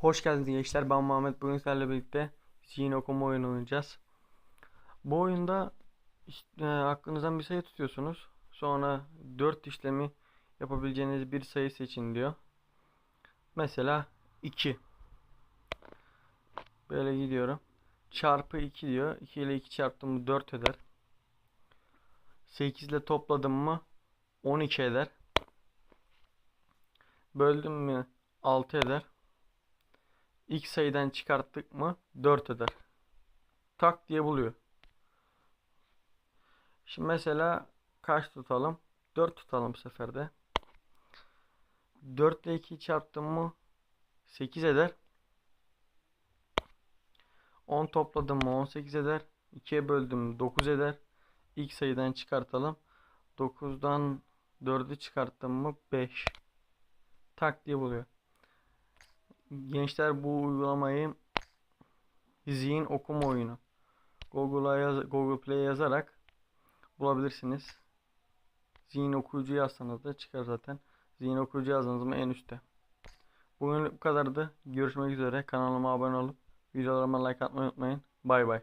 Hoş geldiniz gençler. Ben Muhammed. Bugün sizlerle birlikte zihin okuma oyunu oynayacağız. Bu oyunda işte, e, aklınızdan bir sayı tutuyorsunuz. Sonra 4 işlemi yapabileceğiniz bir sayı seçin diyor. Mesela 2. Böyle gidiyorum. Çarpı 2 diyor. 2 ile 2 çarptım mı 4 eder. 8 ile topladım mı 12 eder. Böldüm mü 6 eder. X sayıdan çıkarttık mı 4 eder. Tak diye buluyor. Şimdi mesela kaç tutalım? 4 tutalım bu seferde. 4 ile 2'yi çarptım mı 8 eder. 10 topladım mı 18 eder. 2'ye böldüm mü 9 eder. X sayıdan çıkartalım. 9'dan 4'ü çıkarttım mı 5. Tak diye buluyor. Gençler bu uygulamayı zihin okuma oyunu Google'a yaz Google Play yazarak bulabilirsiniz. Zihin okuyucu yazsanız da çıkar zaten. Zihin okuyucu yazdınız mı en üstte. Bugün bu kadardı. Görüşmek üzere. Kanalıma abone olup videolarıma like atmayı unutmayın. Bay bay.